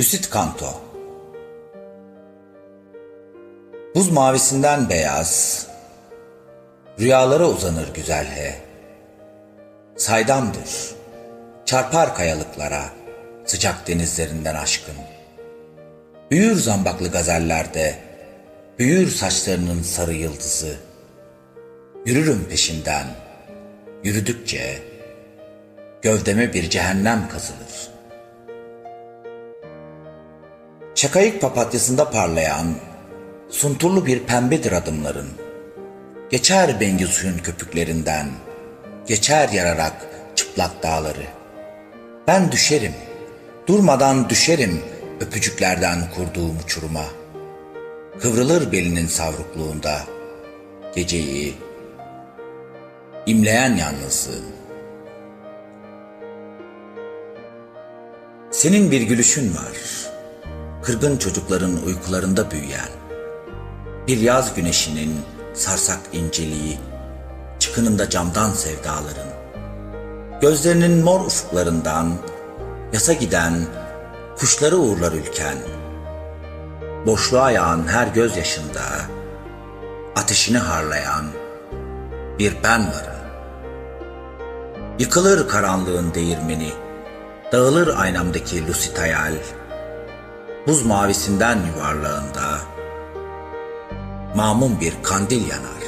Lucid Kanto Buz mavisinden beyaz, rüyalara uzanır güzel he. Saydamdır, çarpar kayalıklara, sıcak denizlerinden aşkın. Büyür zambaklı gazellerde, büyür saçlarının sarı yıldızı. Yürürüm peşinden, yürüdükçe gövdeme bir cehennem kazılır. Şakayık papatyasında parlayan sunturlu bir pembedir adımların. Geçer bengi suyun köpüklerinden, geçer yararak çıplak dağları. Ben düşerim, durmadan düşerim öpücüklerden kurduğum uçuruma. Kıvrılır belinin savrukluğunda, geceyi, imleyen yalnızlığın. Senin bir gülüşün var, kırgın çocukların uykularında büyüyen, bir yaz güneşinin sarsak inceliği, çıkınında camdan sevdaların, gözlerinin mor ufuklarından yasa giden kuşları uğurlar ülken, boşluğa yağan her gözyaşında ateşini harlayan bir ben varım. Yıkılır karanlığın değirmeni, dağılır aynamdaki lucid hayal, buz mavisinden yuvarlağında, mamun bir kandil yanar.